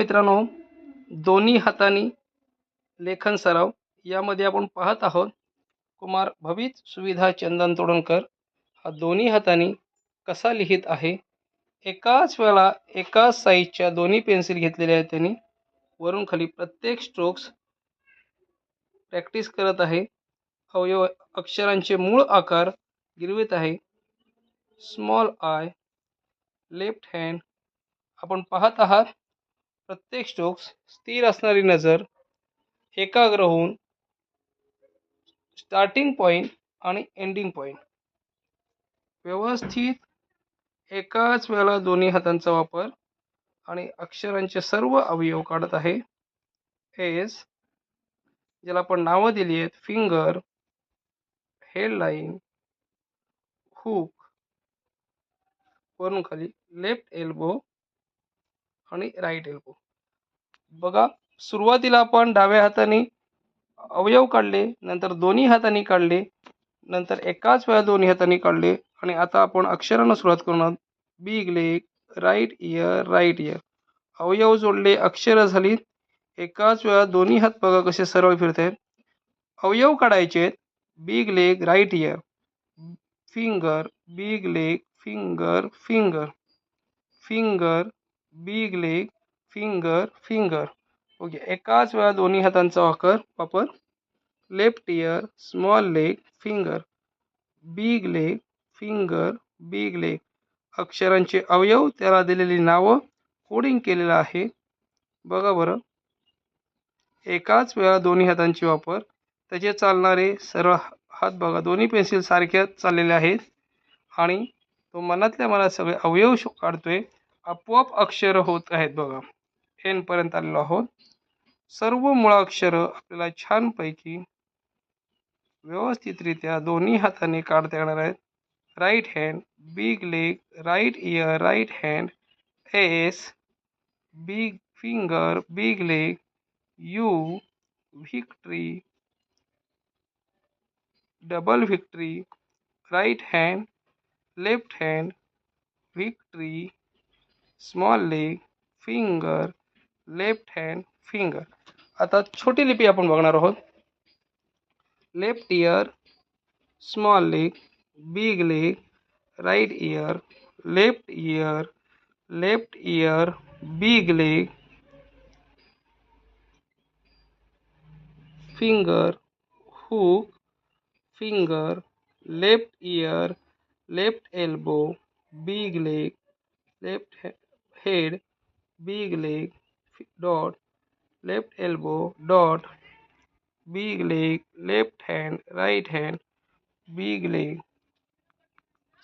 मित्रांनो दोन्ही हातांनी लेखन सराव. यामध्ये आपण पाहत आहोत कुमार भवित सुविधा चंदन तोडणकर. हा दोन्ही हातांनी कसा लिहित आहे? एकाच वेळा एकाच साईजच्या दोन्ही पेन्सिल घेतलेल्या आहेत त्यांनी. वरून खाली प्रत्येक स्ट्रोक्स प्रॅक्टिस करत आहे. अवयव अक्षरांचे मूळ आकार गिरवित आहे. स्मॉल आय लेफ्ट हँड आपण पाहत आहात प्रत्येक स्ट्रोक्स स्थिर असणारी नजर एकाग्र होऊन स्टार्टिंग पॉईंट आणि एंडिंग पॉईंट व्यवस्थित एकाच वेळेला दोन्ही हातांचा वापर आणि अक्षरांचे सर्व अवयव काढत आहे. एस ज्याला आपण नावं दिली आहेत फिंगर हेडलाईन हुक वरून खाली लेफ्ट एल्बो आणि राईट एल्बो बघा सुरुवातीला आपण डाव्या हाताने अवयव काढले नंतर दोन्ही हाताने काढले नंतर एकाच वेळा दोन्ही हाताने काढले आणि आता आपण अक्षरांना सुरुवात करणार. Big leg right ear right ear अवयव जोडले अक्षरं झाली. एकाच वेळा दोन्ही हात बघा कसे सरळ फिरते अवयव काढायचे big leg right ear finger big leg finger finger finger big leg finger finger okay एकाच वेळा दोन्ही हातांचा वापर वापर. Left ear small leg finger big leg finger big leg अक्षरांचे अवयव त्याला दिलेली नावं कोडिंग केलेलं आहे. बघा बरं. एकाच वेळा दोन्ही हातांची वापर. त्याचे चालणारे सरळ हात बघा. दोन्ही पेन्सिल सारख्या चाललेल्या आहेत. आणि तो मनातल्या मनात सगळे अवयव शो काढतोय. आपोआप अक्षरं होत आहेत बघा. एनपर्यंत आलेलो आहोत. सर्व मुळाक्षरं आपल्याला छानपैकी व्यवस्थितरित्या दोन्ही हाताने काढता येणार आहेत. Right hand big leg right ear right hand S big finger big leg U victory double victory right hand left hand victory small leg finger left hand finger आता छोटी लिपी आपण बघणार आहोत. Left ear small leg big leg right ear left ear left ear big leg finger hook finger left ear left elbow big leg left head big leg dot left elbow dot big leg left hand right hand big leg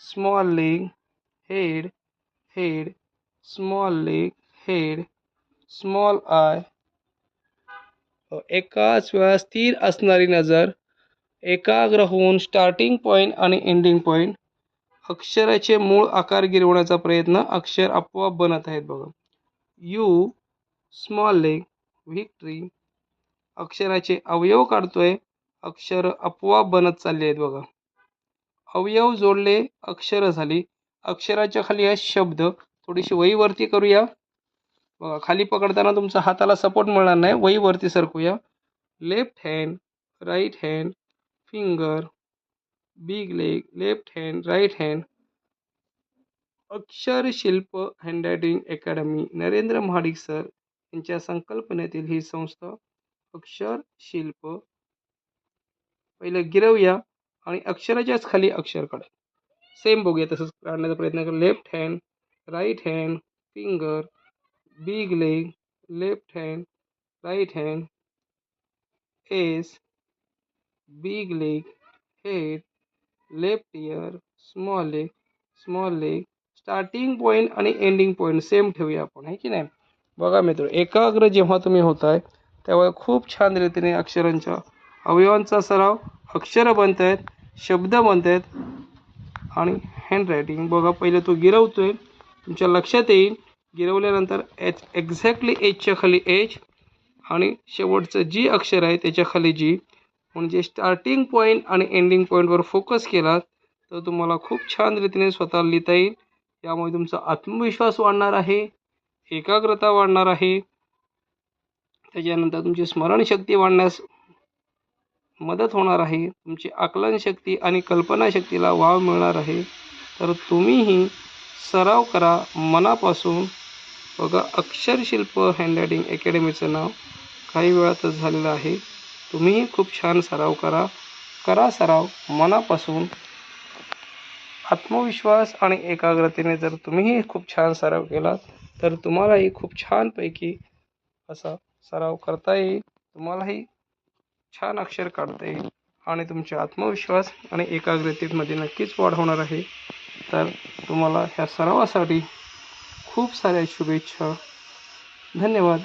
small leg head head small leg head small eye एकाच वेळा स्थिर असणारी नजर एकाग्र होऊन starting point आणि ending point अक्षराचे मूळ आकार गिरवण्याचा प्रयत्न अक्षर आपोआप बनत आहेत बघा. U small leg victory. अक्षराचे अवयव काढतोय अक्षर आपोआप बनत चालले आहेत बघा. अवयव जोडले अक्षरं झाली. अक्षराच्या खाली आहे शब्द थोडीशी वहीवरती करूया. बघा खाली पकडताना तुमचा हाताला सपोर्ट मिळणार नाही. वहीवरती सरकूया. Left hand right hand finger big leg left hand right hand Akshar Shilp handwriting academy Narendra Mahadik sir यांच्या संकल्पनेतील ही संस्था अक्षर शिल्प. पहिलं गिरवूया आणि अक्षराच्याच खाली अक्षर काढा सेम बघूया तसंच काढण्याचा प्रयत्न करा. Left hand right hand finger big leg left hand right hand S big leg head left ear small leg small leg starting point आणि एंडिंग पॉईंट सेम ठेवूया आपण आहे की नाही? बघा मित्र एकाग्र जेव्हा तुम्ही होताय तेव्हा खूप छान रीतीने अक्षरांच्या अवयवांचा सराव अक्षरं बनत आहेत शब्द बनत आहेत आणि हँडरायटिंग बघा पहिलं तो गिरवतो आहे तुमच्या लक्षात येईल गिरवल्यानंतर एच एक्झॅक्टली एचच्या खाली एच आणि शेवटचं जी अक्षर आहे त्याच्याखाली जी. म्हणजे स्टार्टिंग पॉईंट आणि एंडिंग पॉईंटवर फोकस केलात तर तुम्हाला खूप छान रीतीने स्वतःला लिहिता येईल. यामुळे तुमचा आत्मविश्वास वाढणार आहे एकाग्रता वाढणार आहे. त्याच्यानंतर तुमची स्मरणशक्ती वाढण्यास मदत होणार आहे. तुमची आकलनशक्ती आणि कल्पनाशक्तीला वाव मिळणार आहे. तर तुम्हीही सराव करा मनापासून. बघा अक्षरशिल्प हँडरायटिंग अकॅडमीचं नाव काही वेळातच झालेलं आहे. तुम्हीही खूप छान सराव करा. करा सराव मनापासून. आत्मविश्वास आणि एकाग्रतेने जर तुम्हीही खूप छान सराव केला तर तुम्हालाही खूप छानपैकी असा सराव करता येईल. तुम्हालाही छान अक्षर काढता येईल आणि तुमचे आत्मविश्वास आणि एकाग्रतेमध्ये नक्कीच वाढ होणार आहे. तर तुम्हाला ह्या सरावासाठी खूप साऱ्या शुभेच्छा. धन्यवाद.